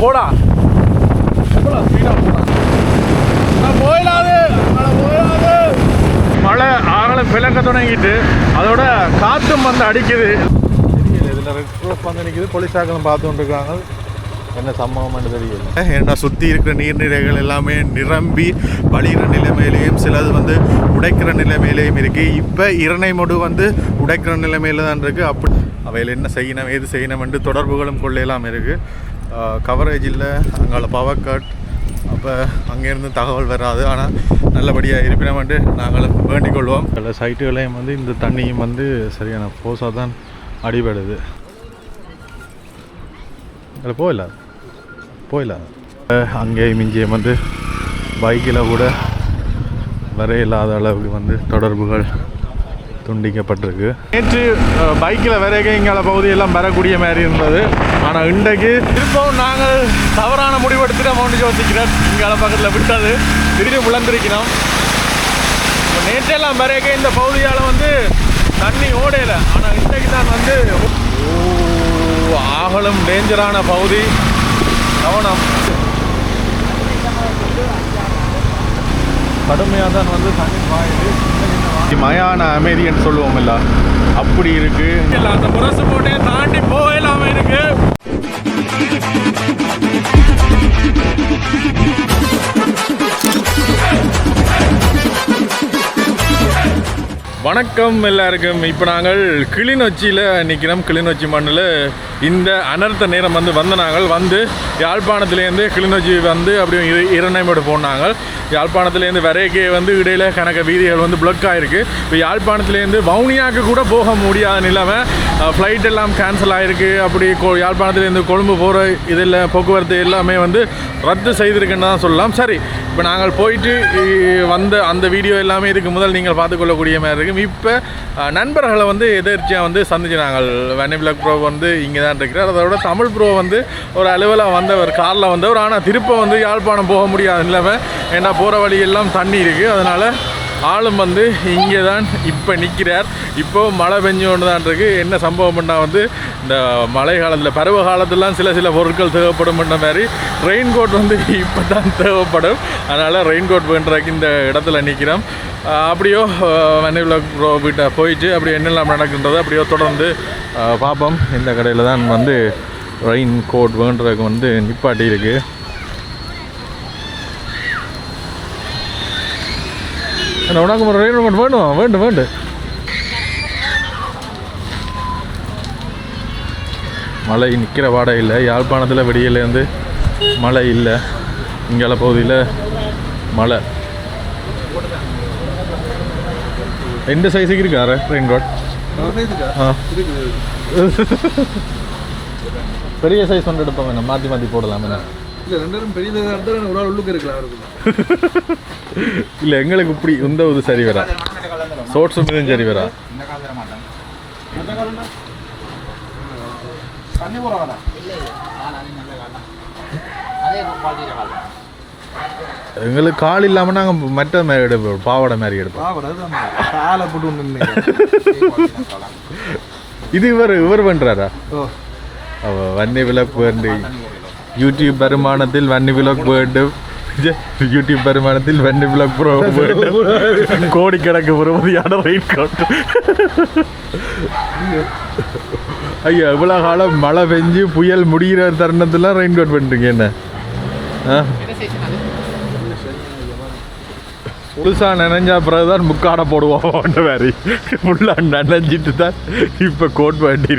போடா. ஸ்பீடாக போடா. போயிடாது. போயிடாது. மழை ஆகலம் பிளக்க தொடங்கிட்டு. அதோட காற்றும் வந்து அடிக்குது. தெரியல இதில் ரெட் க்ராஸ் வந்து நிற்கிது போலீஸாக்களும் பார்த்து கொண்டிருக்காங்க என்ன சம்பவம்னு தெரியல. ஏன்னா சுற்றி இருக்கிற நீர்நிலைகள் எல்லாமே நிரம்பி வழிகிற நிலைமையிலையும் சிலது வந்து உடைக்கிற நிலைமையிலையும் இருக்குது இப்போ இரணைமொடு வந்து உடைக்கிற நிலைமையில தான் இருக்குது அப்படி அவையில் என்ன செய்யணும் ஏது செய்யணும் என்று தொடர்புகளும் கொள்ளையெல்லாம் இருக்குது கவரேஜ் இல்லை. அங்கால பவர் கட் அப்போ அங்கேருந்து தகவல் வராது. ஆனால் நல்லபடியாக இருப்பினமென்று நாங்கள் வேண்டிக் கொள்வோம். சில சைட்டுகளையும் வந்து இந்த தண்ணியும் வந்து சரியான ஃபோர்ஸாக தான் அடிபடுது. அதில் போயிடலாம் போயில அங்கேயும் இங்கேயும் வந்து பைக்கில் கூட வர இல்லாத அளவுக்கு வந்து தொடர்புகள் துண்டிக்கப்பட்டிருக்கு. நேற்று பைக்கில் வரைக இங்கால பகுதியெல்லாம் வரக்கூடிய மாதிரி இருந்தது. ஆனால் இன்றைக்கு திரும்பவும் நாங்கள் தவறான முடிவெடுத்துட்டு ஒன்று யோசிக்கிறோம். இங்கால பக்கத்தில் விட்டது. திடீர்னு விளந்திருக்கிறோம் நேற்றெல்லாம் வரைக இந்த பகுதியால் வந்து தண்ணி ஓடையில ஆனால் இன்றைக்கு தான் வந்து ஓ, ஆகலும் டேஞ்சரான பகுதி. கவனம். கடுமையாக தான் வந்து தண்ணி பாயுது. மயான அமைதின்னு சொல்லுவோம் இல்ல அப்படி இருக்கு. அந்த முரசு போட்டே தாண்டி போகலாம இருக்கு வணக்கம் எல்லாருக்கும். இப்போ நாங்கள் கிளிநொச்சியில் நிற்கிறோம் கிளிநொச்சி மண்ணில் இந்த அனர்த்த நேரம் வந்து வந்த நாங்கள் வந்து யாழ்ப்பாணத்துலேருந்து கிளிநொச்சி வந்து அப்படியே இரண்டைமேடு போனாங்க யாழ்ப்பாணத்துலேருந்து வரைக்கே வந்து இடையில கணக்க வீதிகள் வந்து பிளக் ஆகிருக்கு இப்போ யாழ்ப்பாணத்துலேருந்து வவுனியாவுக்கு கூட போக முடியாத நிலைமை. ஃப்ளைட் எல்லாம் கேன்சல் ஆகிருக்கு அப்படி கொ- யாழ்ப்பாணத்துலேருந்து கொழும்பு போகிற இதில் போக்குவரத்து எல்லாமே வந்து ரத்து செய்திருக்குன்னு தான் சொல்லலாம். சரி இப்போ நாங்கள் போயிட்டு வந்த அந்த வீடியோ எல்லாமே இதுக்கு முதல் நீங்கள் பார்த்துக்கொள்ளக்கூடிய மாதிரி இருக்கும். இப்போ நண்பர்களை வந்து எதிர்ச்சியாக வந்து சந்திச்சு நாங்கள். வெனிபிளக் ப்ரோ வந்து இங்கே தான் இருக்கிறார் விட தமிழ் ப்ரோ வந்து ஒரு அலுவலாக வந்தவர் காரில் வந்தவர். ஆனால் திருப்ப வந்து யாழ்ப்பாணம் போக முடியாத நிலைமை. ஏன்னா போகிற வழியெல்லாம் தண்ணி இருக்குது அதனால் ஆளும் வந்து இங்கே தான் இப்போ நிற்கிறார் இப்போ மழை பெஞ்சு ஒன்று தான் இருக்குது என்ன சம்பவம்னா வந்து இந்த மழை காலத்தில் பருவ காலத்துலாம் சில சில பொருட்கள் தேவைப்படும் மாதிரி ரெயின் கோட் வந்து இப்போ தான் தேவைப்படும். அதனால் ரெயின் கோட் பண்ணுறதுக்கு இந்த இடத்துல நிற்கிறோம் ஆஹ் அப்படியோ ப்ரோ வீட்டை போயிட்டு அப்படி என்னெல்லாம் நடக்கின்றது அப்படியோ தொடர்ந்து பார்ப்போம். இந்த கடையில் தான் வந்து ரெயின் கோட் வேண்டுறதுக்கு வந்து நிப்பாட்டி இருக்குது என்ன உனக்கு ஒரு ரெயின் ரோட் வேணும் வேண்டும் வேண்டு மழை நிற்கிற வாடகை இல்லை யாழ்ப்பாணத்தில் வெடியிலேருந்து மழை இல்லை. இங்கால பகுதியில் மழை. எந்த சைஸுக்கு இருக்காரு ரெயின் கோட் ஆ. பெரிய சைஸ் ஒன்று எடுப்போம் என்ன? மாற்றி மாற்றி போடலாம் என்ன? இல்ல ரெண்டு பேரும் பெரிய இடத்துல ஒரு ஆள் உள்ளுக்கு இருக்கலாம் அவருக்கு. இல்லை எங்களுக்கு இப்படி இந்த இது சரி வரா? ஷோர்ட்ஸும் இதுவும் சரி வரா? எங்களுக்கு கால் இல்லாமல் நாங்கள் மற்ற மாதிரி எடுப்போம் பாவாடை மாதிரி எடுப்போம். இது இவர் இவர் பண்ணுறாரா வன்னி விளக்கு யூடியூப் வருமானத்தில் வன்னி விளக்கு வேண்டும் யூடியூப் வருமானத்தில் வன்னி விளக்கு ப்ரோ வேண்டும் கோடிக்கணக்கு பெறுமதியான ரைட் கோட் ஐயா இவ்வளோ காலம் மழை பெஞ்சு புயல் முடிகிற தருணத்தில் ரெயின் கோட் பண்ணுறீங்க என்ன? ஆ? புதுசா நினைஞ்சா பிறகுதான் முக்காடை போடுவோம் மாதிரி ஃபுல்லாக நினைஞ்சிட்டு தான் இப்போ கோட் வேண்டி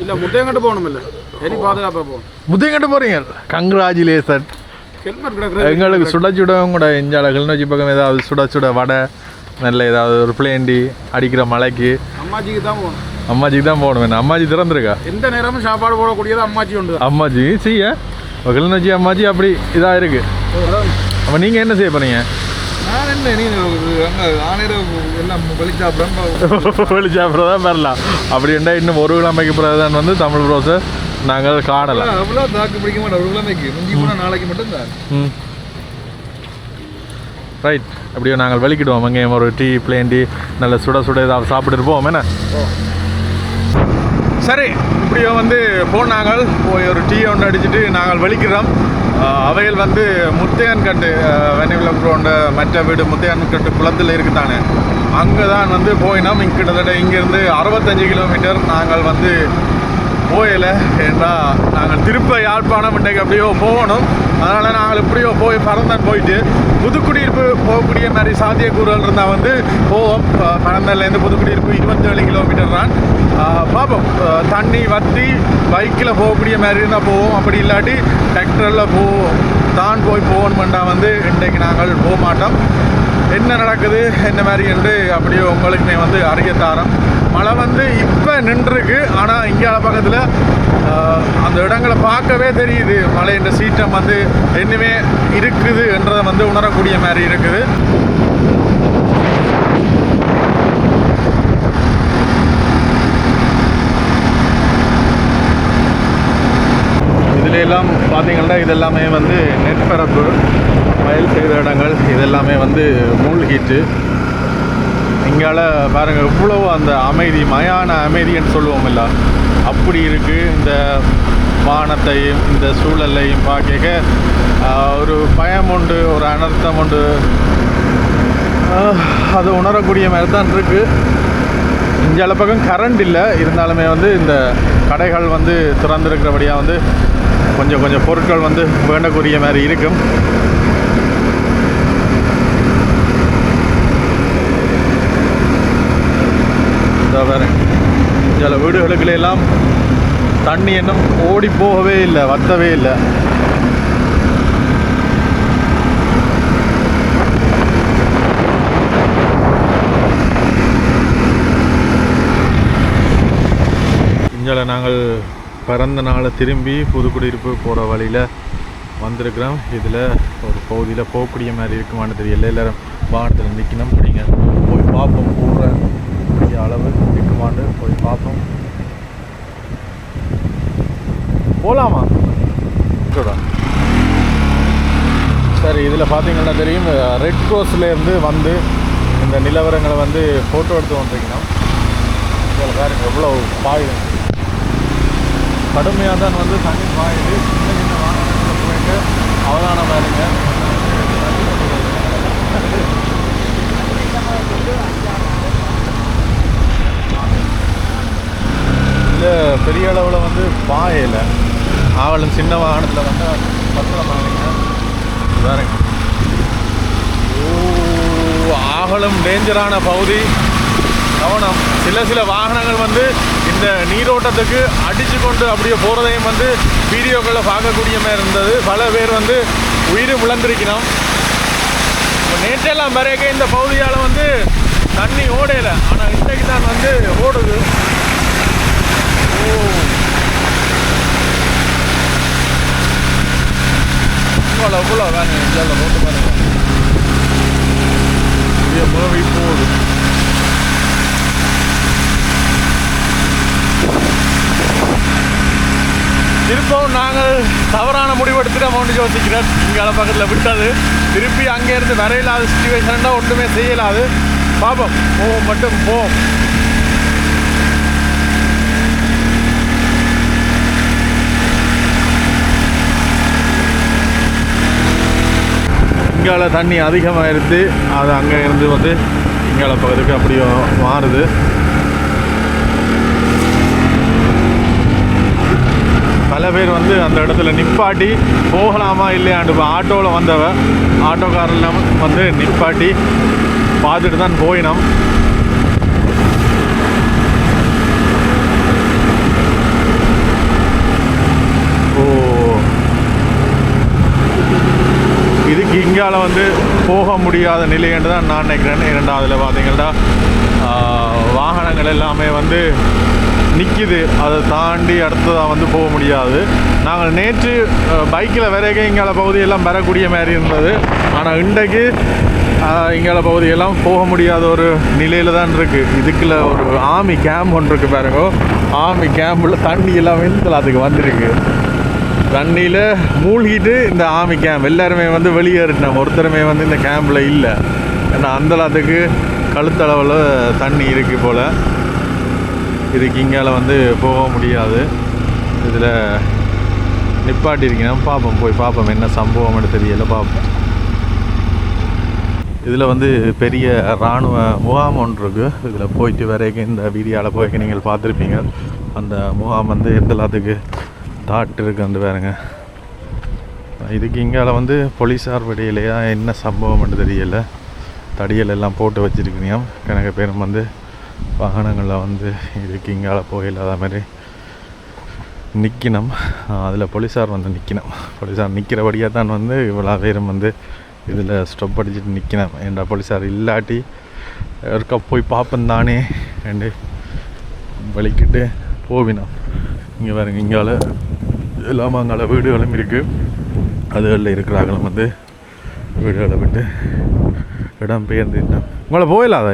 இல்லை முட்டையங்கிட்ட போகணும் இல்லை சரி பாதுகாப்பா போகணும் முத்தையங்கிட்ட போறீங்க கங்க்ராச்சுலேஷன் எங்களுக்கு சுட சுடவும் கூட இஞ்சால கிளிநொச்சி பக்கம் ஏதாவது சுட சுட வடை நல்ல ஏதாவது ஒரு பிளேண்டி அடிக்கிற மழைக்கு அம்மாச்சிக்கு தான் போகணும் அம்மாஜிக்கு தான் போகணும் அம்மாஜி திறந்துருக்கா எந்த நேரமும் சாப்பாடு போடக்கூடியது அம்மாச்சி உண்டு அம்மாஜி செய்ய கிளிநொச்சி அம்மாஜி அப்படி இதாக இருக்கு அப்போ நீங்கள் என்ன செய்ய போறீங்க நான் என்ன நீ எல்லாம் வெளிச்சாப்பிடம் தான் வரலாம் அப்படி இருந்தால் இன்னும் ஒரு கிழமைக்கு பிறகு தான் வந்து தமிழ் ப்ரோசர் நாங்கள் காணலாம் அவ்வளோ தாக்கு பிடிக்க மாட்டேன் ஒரு கிழமைக்கு. முந்தி போனால் நாளைக்கு மட்டும் தான். ம். ரைட் அப்படியே நாங்கள் வெளிக்கிடுவோம் அங்கேயும் ஒரு டீ பிளேன் டீ நல்ல சுட சுட ஏதாவது சாப்பிட்டு இருப்போம். என்ன? சரி. இப்படியோ வந்து போனாங்க போய் ஒரு டீ ஒன்று அடிச்சுட்டு நாங்கள் வெளிக்கிறோம் ஆஹ் அவைகள் வந்து முத்தையன் கட்டு வெனிவிலப்புறோண்ட மற்ற வீடு முத்தையன் கட்டு குளத்தில் இருக்குதானே? அங்கே தான் வந்து போயினோம். இங்க கிட்டத்தட்ட இங்கேருந்து அறுபத்தஞ்சு கிலோமீட்டர் நாங்கள் வந்து போயலை. ஏன்னா நாங்கள் திருப்ப யாழ்ப்பாணம் இன்றைக்கு அப்படியோ போகணும். அதனால் நாங்கள் இப்படியோ போய் பரந்தன் போயிட்டு புதுக்குடியிருப்பு போகக்கூடிய மாதிரி சாத்தியக்கூறுகள் இருந்தால் வந்து போவோம். அஹ் பரந்தன்லேருந்து புதுக்குடியிருப்பு இருபத்தேழு கிலோமீட்டர் தான். பார்ப்போம் தண்ணி வற்றி பைக்கில் போகக்கூடிய மாதிரி இருந்தால் போவோம். அப்படி இல்லாட்டி டிராக்டரில் போவோம் தான் போய் போகணுமெண்டா வந்து இன்றைக்கு நாங்கள் போக மாட்டோம் என்ன நடக்குது என்ன மாதிரி என்று அப்படியே உங்களுக்குமே வந்து அறிய தாரம் மழை வந்து இப்போ நின்றுருக்கு. ஆனால் இங்கால பக்கத்தில் அந்த இடங்களை பார்க்கவே தெரியுது. மழை என்ற சீற்றம் வந்து என்னமே இருக்குது என்றதை வந்து உணரக்கூடிய மாதிரி இருக்குது. இதுல பார்த்தீங்கன்னா இதெல்லாமே வந்து நெற்பரப்பு வயல் செய்த இடங்கள் இதெல்லாமே வந்து மூழ்கிட்டு இங்கால பாருங்க இவ்வளவு அந்த அமைதி மயான அமைதின்னு சொல்லுவோம் இல்ல. அப்படி இருக்கு இந்த வானத்தையும் இந்த சூழலையும் பார்க்க. ஒரு பயம் உண்டு ஒரு அனர்த்தம் உண்டு. அது உணரக்கூடிய மாதிரி தான் இருக்கு. இந்தியால பக்கம் கரண்ட் இல்லை. இருந்தாலுமே வந்து இந்த கடைகள் வந்து திறந்திருக்கிறபடியாக வந்து கொஞ்சம் கொஞ்சம் பொருட்கள் வந்து வேண்டக்கூடிய மாதிரி இருக்கும் இதோ வேறு சில வீடுகளுக்குள்ள எல்லாம் தண்ணி இன்னும் ஓடி போகவே இல்லை வத்தவே இல்லை. இங்கே நாங்கள் பிறந்த நாளை திரும்பி புதுக்குடியிருப்பு போகிற வழியில் வந்திருக்கிறோம். இதில் ஒரு பகுதியில் போகக்கூடிய மாதிரி இருக்குமான்னு தெரியல. எல்லாரும் வாகனத்தில் நிற்கணும் அப்படிங்க போய் பார்ப்போம். போகிற பெரிய அளவு இருக்குமான்னு போய் பார்ப்போம். போகலாமா சரி இதில் பார்த்தீங்கன்னா தெரியும் ரெட் கோஸ்லேருந்து வந்து இந்த நிலவரங்களை வந்து ஃபோட்டோ எடுத்து வந்துருக்கணும். இதில் பாருங்க எவ்வளோ பாயுது. கடுமையாக தான் வந்து தண்ணி பாயுது. சின்ன சின்ன வாகனத்தில் போயிட்டு அவதானம் பாருங்க இல்லை பெரிய அளவில் வந்து பாயலை. ஆவலும் சின்ன வாகனத்தில் வந்து பத்திரம் பாருங்க பாருங்க ஓ ஆகலும் டேஞ்சரான பகுதி. கவனம். சில சில வாகனங்கள் வந்து இந்த நீரோட்டத்துக்கு அடித்து கொண்டு அப்படியே போகிறதையும் வந்து வீடியோக்களில் பார்க்கக்கூடிய மாதிரி இருந்தது. பல பேர் வந்து உயிர் முழந்திருக்கணும் இப்போ நேற்றெல்லாம் வரைக்கும் இந்த பகுதியால் வந்து தண்ணி ஓடையில் ஆனால் இன்றைக்கு தான் வந்து ஓடுது. ஓ இவ்வளோ இவ்வளோ வேணும் இதில் போட்டு பாருங்க அப்படியே மூவி போகுது திருப்பவும் நாங்கள் தவறான முடிவெடுத்துட்டோம்னு யோசிக்கிறேன் இங்கே பக்கத்தில் விட்டது. திருப்பி அங்கேருந்து வரையில்லாத சுச்சுவேஷன்னா ஒன்றுமே செய்யலாது. பாபம் போவோம் மட்டும் போவோம். இங்கால தண்ணி அதிகமாக இருந்து அது அங்கே இருந்து வந்து இங்கால பகுதிக்கு அப்படியே மாறுது. பல பேர் வந்து அந்த இடத்துல நிப்பாட்டி போகலாமா இல்லையாண்டு இப்போ ஆட்டோவில் வந்தவ ஆட்டோக்காரெல்லாம் வந்து நிப்பாட்டி பார்த்துட்டு தான் போயினோம் ஓ இந்தியாவில் வந்து போக முடியாத நிலை என்று தான் நான் நினைக்கிறேன். இரண்டாவதுல பார்த்தீங்கன்னா வாகனங்கள் எல்லாமே வந்து நிற்கிது அதை தாண்டி அடுத்ததாக வந்து போக முடியாது. நாங்கள் நேற்று பைக்கில் வரைக்கும் இங்கால பகுதியெல்லாம் வரக்கூடிய மாதிரி இருந்தது. ஆனால் இன்றைக்கு ஆஹ், பகுதியெல்லாம் போக முடியாத ஒரு நிலையில் தான் இருக்குது இதுக்குள்ள ஒரு ஆமி கேம்ப் ஒன்று இருக்குது பாருங்க. ஆமி கேம்பில் தண்ணி எல்லாம் அதுக்கு வந்திருக்கு. தண்ணியில் மூழ்கிட்டு இந்த ஆமி கேம்ப் எல்லாருமே வந்து வெளியேறிட்டோம் ஒருத்தருமே வந்து இந்த கேம்பில் இல்லை. ஏன்னா அந்தளத்துக்கு கழுத்தளவில் தண்ணி இருக்குது போல். இதுக்கு இங்கால வந்து போக முடியாது. இதில் நிப்பாட்டி பார்ப்போம் போய் பார்ப்போம் என்ன சம்பவம்னு தெரியல. பார்ப்போம் இதில் வந்து பெரிய இராணுவ முகாம் ஒன்று இருக்குது இதில் போயிட்டு வரைக்கும் இந்த வீடியோவில் போய்க்கு நீங்கள் பார்த்துருப்பீங்க. அந்த முகாம் வந்து எந்த எல்லாத்துக்கு தாட் வந்து பாருங்க. இதுக்கு இங்கால வந்து போலீஸார் வெடியிலையா என்ன சம்பவம்னு தெரியல. தடியல் எல்லாம் போட்டு வச்சுருக்கீங்க. கணக்கு பேரும் வந்து வாகனங்களில் வந்து இதுக்கு இங்கால போயில்லாத மாதிரி நிற்கணும் அதில் போலீஸார் வந்து நிற்கணும் போலீஸார் நிற்கிறபடியாக தான் வந்து இவ்வளோ பேரும் வந்து இதில் ஸ்டொப் அடிச்சுட்டு நிற்கணும் ஏன்டா போலீஸார் இல்லாட்டி இருக்க போய் பார்ப்பேன் தானே ரெண்டு வலிக்கிட்டு போவினோம். இங்கே பாருங்க இங்கால எல்லா அங்கால வீடுகளும் இருக்குது அதுகளில் இருக்கிறாங்களும் வந்து வீடுகளை விட்டு இடம் பெயர்ந்து உங்களை போயிடலாத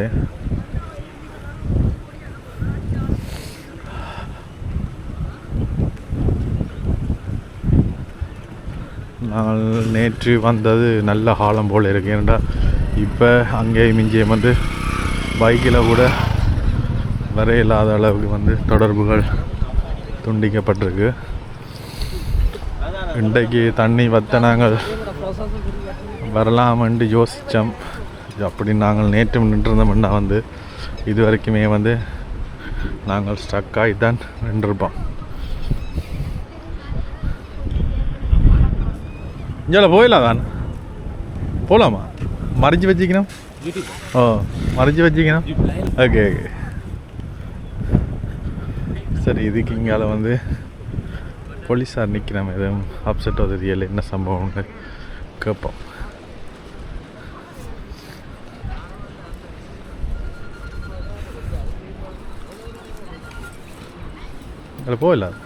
நாங்கள் நேற்று வந்தது நல்ல காலம் போல் இருக்கு. ஏன்னா இப்போ அங்கேயும் இங்கேயும் வந்து பைக்கில் கூட வர இல்லாத அளவுக்கு வந்து தொடர்புகள் துண்டிக்கப்பட்டிருக்கு. இன்றைக்கு தண்ணி வத்த நாங்கள் வரலாமென்று யோசித்தோம் அப்படி நாங்கள் நேற்று நின்றிருந்தோம்னா வந்து இது வரைக்குமே வந்து நாங்கள் ஸ்டக் ஆகி தான் நின்றுருப்போம். இங்கே போயிடலாம் தான். போகலாமா மறைச்சி வச்சுக்கணும்? ஓ மறைச்சி வச்சுக்கணும்? ஓகே ஓகே சரி இதுக்கு இங்கால வந்து போலீஸார் நிற்கிறோம் எதுவும் அப்செட் தெரியல என்ன சம்பவம்னு கேட்போம். இல்லை போயிடலாம்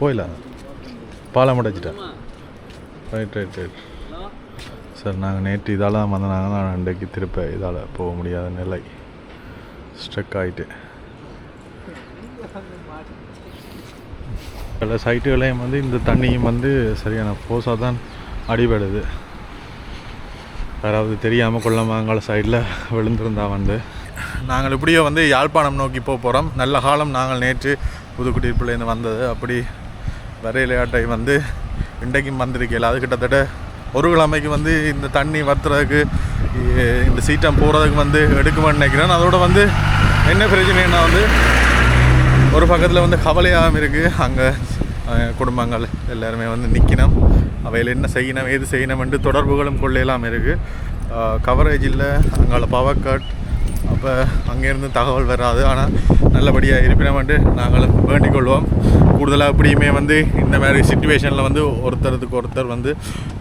போயிடலாம் பாலம் அடைச்சிட்டேன் ரைட் ரைட் ரைட் சார் நாங்கள் நேற்று இதால் தான் வந்தனாங்க நான் இன்றைக்கு திருப்ப இதால் போக முடியாத நிலை. ஸ்ட்ரக் ஆகிட்டு பல சைட்டுகளையும் வந்து இந்த தண்ணியும் வந்து சரியான ஃபோர்ஸாக தான் அடிபடுது. யாராவது தெரியாமல் கொல்லமாங்கால சைடில் விழுந்திருந்தா வந்து. நாங்கள் இப்படியே வந்து யாழ்ப்பாணம் நோக்கி போக போகிறோம் நல்ல காலம் நாங்கள் நேற்று புதுக்குடியிருப்புலேருந்து வந்தது. அப்படி வரையிலையாட்டை வந்து இன்றைக்கும் வந்திருக்கல அது கிட்டத்தட்ட ஒரு கிழமைக்கு வந்து இந்த தண்ணி வத்துறதுக்கு இந்த சீட்டம் போகிறதுக்கு வந்து எடுக்குமான்னு நினைக்கிறேன். அதோட வந்து என்ன பிரச்சனைன்னா வந்து ஒரு பக்கத்தில் வந்து கவலையாகவும் இருக்குது அங்கே குடும்பங்கள் எல்லாருமே வந்து நிற்கணும் அவையில் என்ன செய்யணும் ஏது செய்யணும்னு தொடர்புகளும் கொள்ளையெல்லாம் இருக்குது கவரேஜ் இல்லை அங்கால பவர் கட் அப்போ அங்கேருந்து தகவல் வராது. ஆனால் நல்லபடியாக இருப்பினமென்று நாங்களும் வேண்டிக் கொள்வோம். கூடுதலாக எப்படியுமே வந்து இந்த மாதிரி சுச்சுவேஷனில் வந்து ஒருத்தருக்கு ஒருத்தர் வந்து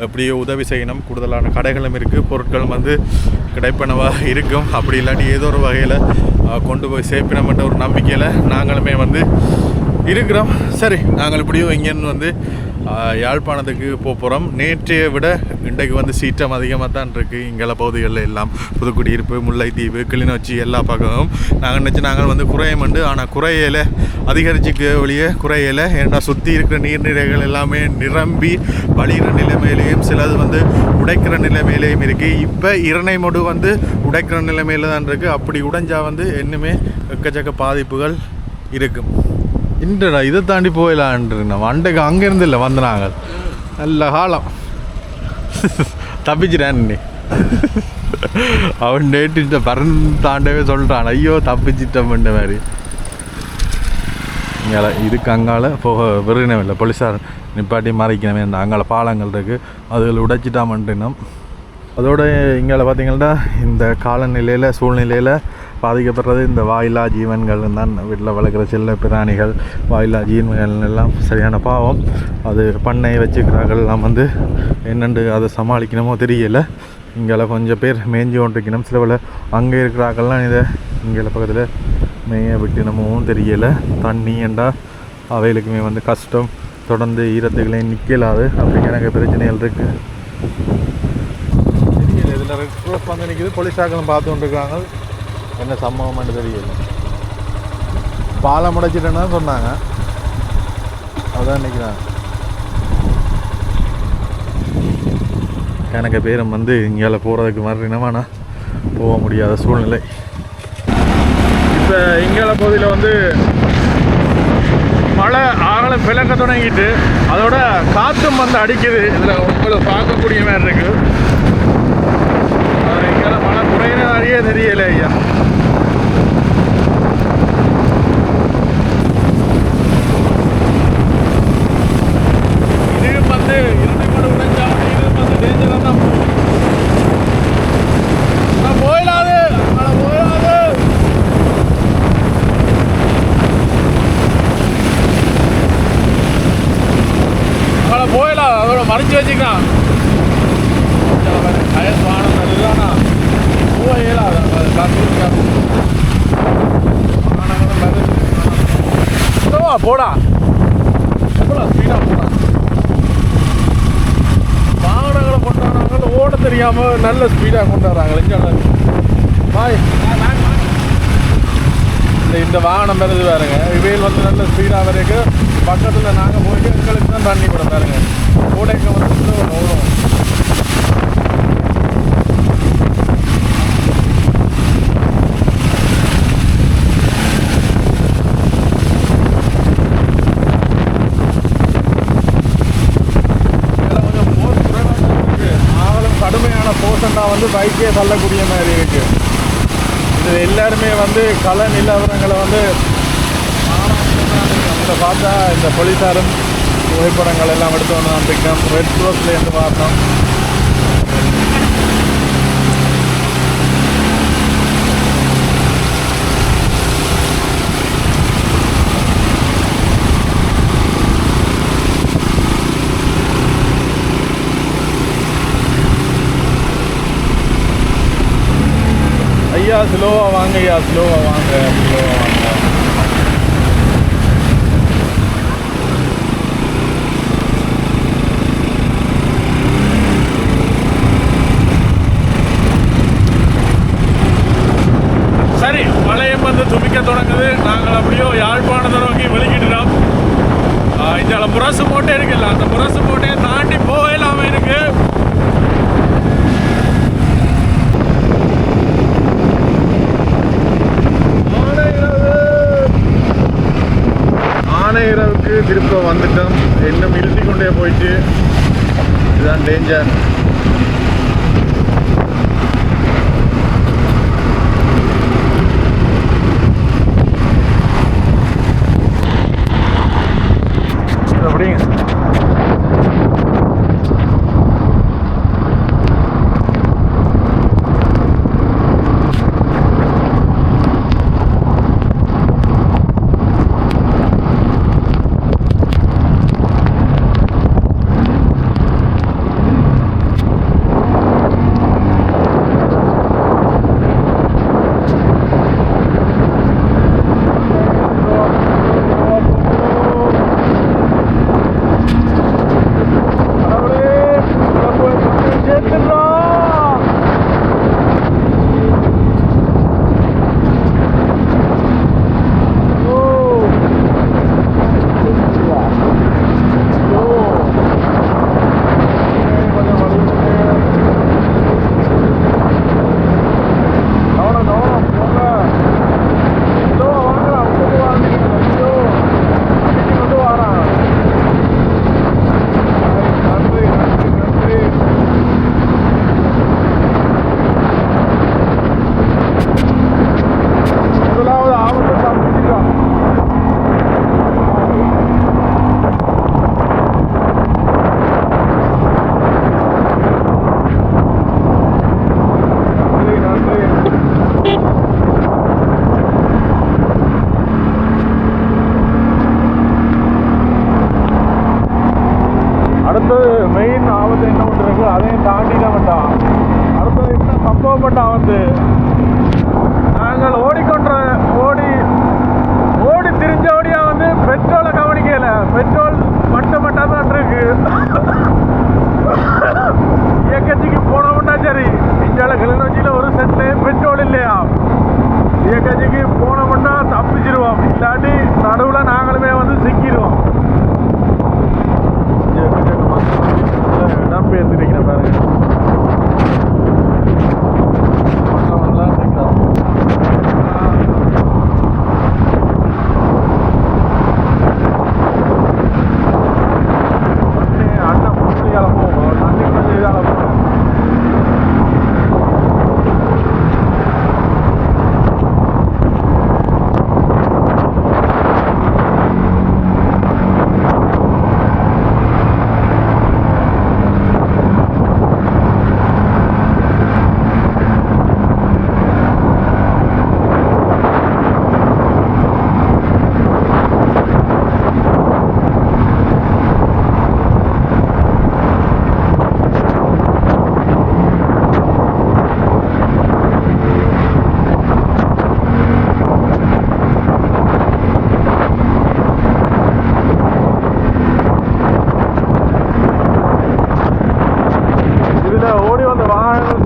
எப்படியோ உதவி செய்யணும். கூடுதலான கடைகளும் இருக்குது பொருட்களும் வந்து கிடைப்பனவாக இருக்கும். அப்படி இல்லாட்டி ஏதோ ஒரு வகையில் கொண்டு போய் சேர்ப்பினமன்ற ஒரு நம்பிக்கையில் நாங்களுமே வந்து இருக்கிறோம். சரி நாங்கள் இப்படியும் இங்கேருந்து வந்து யாழ்ப்பாணத்துக்கு போக போகிறோம் நேற்றைய விட இன்றைக்கு வந்து சீற்றம் அதிகமாக தான் இருக்குது இங்கெல்ல பகுதிகளில் எல்லாம் புதுக்குடியிருப்பு முல்லைத்தீவு கிளிநொச்சி எல்லா பக்கமும். நாங்கள் நினச்சி நாங்கள் வந்து குறையமண்டு ஆனால் குறையலை அதிகரிச்சுக்க ஒழிய குறையில ஏன்னா சுற்றி இருக்கிற நீர்நிலைகள் எல்லாமே நிரம்பி வழிகிற நிலைமையிலையும் சிலது வந்து உடைக்கிற நிலைமையிலையும் இருக்குது இப்போ இரணைமொடு வந்து உடைக்கிற நிலைமையில தான் இருக்குது அப்படி உடைஞ்சா வந்து இன்னுமே எக்கச்சக்க பாதிப்புகள் இருக்கும். இன்றடா இதை தாண்டி போயிடலான் வண்டைக்கு அங்கேருந்து இல்லை வந்த நாங்கள். நல்ல காலம். தப்பிச்சிட்டேன் நீ அவன் நேற்று பறந்து தாண்டவே சொல்லிட்டான் ஐயோ தப்பிச்சிட்டம்ன்ற மாதிரி. இங்கே இதுக்கு அங்கால போக விருகினம் இல்லை. போலீஸார் நிப்பாட்டி மறைக்கணுமே இந்த அங்கால பாலங்கள் இருக்குது அதில் உடைச்சிட்டாமன்ட்டினோம் அதோடு இங்கால பார்த்தீங்கன்னா இந்த காலநிலையில் சூழ்நிலையில் பாதிக்கப்படுறது. இந்த வாயிலா ஜீவன்கள் தான் வீட்டில் வளர்க்குற செல்ல பிராணிகள் வாயிலா ஜீவன்கள் எல்லாம் சரியான பாவம். அது பண்ணை வச்சுக்கிறார்கள். எல்லாம் வந்து என்னென்று அதை சமாளிக்கணுமோ தெரியல. இங்கே கொஞ்சம் பேர் மேய்ஞ்சி கொண்டிருக்கணும். சில பல அங்கே இருக்கிறார்கள்லாம் இதை இங்கே பக்கத்தில் மேய விட்டினமும் தெரியலை. தண்ணி ஏண்டா அவைகளுக்குமே வந்து கஷ்டம். தொடர்ந்து ஈரத்துக்களே நிற்கலாது அப்படிங்கிற எனக்கு பிரச்சனைகள் இருக்குது தெரியல. இதில் ரெட் வந்து நிற்கிது போலீஸாக்களும் பார்த்து கொண்டிருக்காங்க என்ன சம்பவம்னு தெரியல. பாலம் முடைச்சிட்டேன்னு தான் சொன்னாங்க. அதான் நிற்கிறாங்க எனக்கு பேரும் வந்து இங்கே போகிறதுக்கு மாதிரி இனமானா போக முடியாத சூழ்நிலை. இப்போ இங்கால பகுதியில் வந்து மழை ஆகலம் பிளக்க தொடங்கிட்டு அதோட காற்றும் வந்து அடிக்குது. இதில் உங்களுக்கு பார்க்கக்கூடிய மாதிரி இருக்கு. அது இங்கால மழை குறையிற மாதிரியே தெரியல ஐயா இது வந்து இரண்டு மணி உடைஞ்சா இது வந்து டேஞ்சராக தான் நான் போயிடாது அட போயிடாது அவளை போயிடலாம் அவளை மறைச்சு வச்சுக்கலாம் அயல் வானம் அதுதானா போயிடலாம் அது காத்து போடா போடா ஸ்பீடாக போடா வாகனங்களை கொண்டாடுறாங்க ஓட தெரியாம நல்ல ஸ்பீடாக கொண்டாடுறாங்க. இங்கே பாய். இந்த இந்த வாகனம் வருது பாருங்க. இவையில் வந்து நல்ல ஸ்பீடாக வரைக்கும் பக்கத்தில் நாங்கள் போயிட்டு எங்களுக்கு தான் தண்ணி கூட பாருங்க கூடைக்கு வந்து ஓடும் இதுல கொஞ்சம் போர் குறைவாக இருக்கு ஆகலும் கடுமையான போசண்டா தள்ளக்கூடிய மாதிரி இருக்கு. இது எல்லாருமே வந்து கள நிலவரங்களை வந்து இதை பார்த்தா இந்த போலீஸாரும் புகைப்படங்கள் எல்லாம் எடுத்து வந்து நம்பிக்கோம் ரெட் க்ரோஸ்லேருந்து பார்த்தோம் ஐயா ஸ்லோவாக வாங்கய்யா ஐயா ஸ்லோவாக வாங்க ஸ்லோவாக வாங்க. சரி மழையும் வந்து துமிக்க தொடங்குது. நாங்கள் அப்படியோ யாழ்ப்பாணத்தை நோக்கி வெளிக்கிட்டுறோம் இதில் முரசு போட்டே இருக்குல்ல அந்த முரசு போட்டே தாண்டி போகலாம இருக்கு ஆனையிறவுக்கு திரும்ப வந்துட்டோம். இன்னும் இழுத்தி கொண்டே போயிட்டு இதுதான் டேஞ்சர்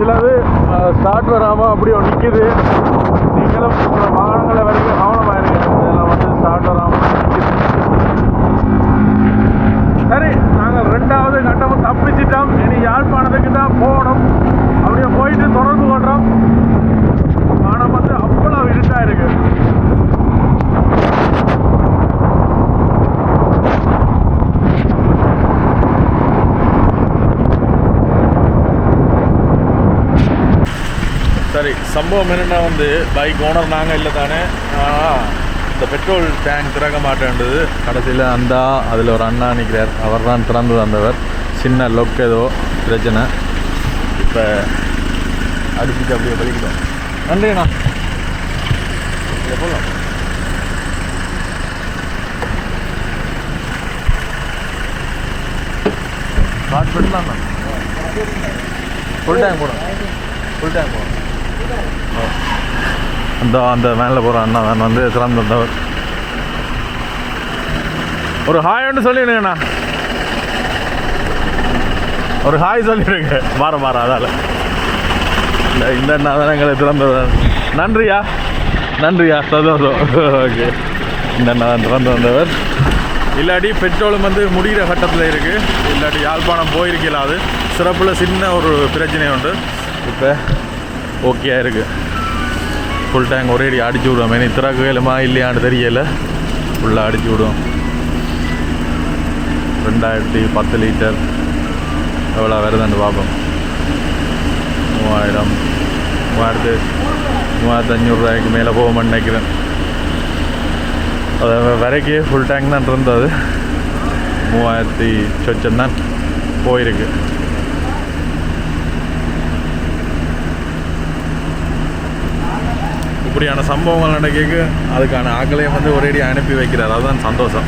வாகனங்கள் ஸ்டார்ட் வராமல் அப்படியே நிற்கிது நீங்களும் உங்களோட வாகனங்களை வரைக்கும் கவனமாக இருங்க. இதெல்லாம் வந்து ஸ்டார்ட் வராமல் சரி நாங்கள் ரெண்டாவது கட்டமும் தப்பிச்சிட்டோம். இனி யாழ்ப்பாணத்துக்கு தான் போகணும் அப்படியே போயிட்டு தொடர்பு கொள்றோம் ஆனால் வந்து அவ்வளோ இருட்டாக இருக்கு சரி சம்பவம் என்னென்னா வந்து பைக் ஓனர் நாங்கள் இல்லை தானே. ஆனால் இந்த பெட்ரோல் டேங்க் திறக்க மாட்டேன்றது. கடைசியில் அந்த அதில் ஒரு அண்ணா நிற்கிறார் அவர் தான் திறந்து தந்தவர் சின்ன லொக் ஏதோ பிரச்சனை. இப்போ அடிச்சுட்டு அப்படியே பலிக்கிட்டோம் நன்றிண்ணா. போகலாம் ஸ்டார்ட் பண்ணலாம் ஃபுல் டேங்க் போடுங்க ஃபுல் டேங்க் போடுங்க அந்த அந்த மேலே போகிற அண்ணா நான் வந்து திறந்து வந்தவர் ஒரு ஹாய் ஒன்று சொல்லிடுங்கண்ணா. ஒரு ஹாய் சொல்லிடுங்க. மாற மாற அதால். இந்த இந்த அண்ணா தான் எங்களை திறந்து நன்றியா? நன்றியா? சந்தோஷம். ஓகே. இந்த அண்ணா தான் திறந்து வந்தவர். இல்லாட்டி பெட்ரோலும் வந்து முடிகிற கட்டத்தில் இருக்குது இல்லாட்டி யாழ்ப்பாணம் போயிருக்கல அது சிறப்பில் சின்ன ஒரு பிரச்சனை உண்டு. இப்போ ஓகே இருக்குது ஃபுல் டேங்க் ஒரே அடி அடிச்சு விடுவோம். இனி திறக்க வேலுமா இல்லையான்னு தெரியலை. ஃபுல்லாக அடிச்சு விடுவோம். ரெண்டாயிரத்தி பத்து லிட்டர் எவ்வளோ வருதுன்னு பார்ப்போம். மூவாயிரம். மூவாயிரத்து மூவாயிரத்து அஞ்சூறுரூவாய்க்கு மேலே போகும்னு நினைக்கிறேன். அது வரைக்கும் ஃபுல் டேங்க் தான் இருந்தது. மூவாயிரத்தி சொச்சம் தான் போயிருக்கு. இப்படியான சம்பவங்கள் நடக்க அதுக்கான ஆக்களையும் வந்து ஒரேடி அனுப்பி வைக்கிறார். அதுதான் சந்தோஷம்.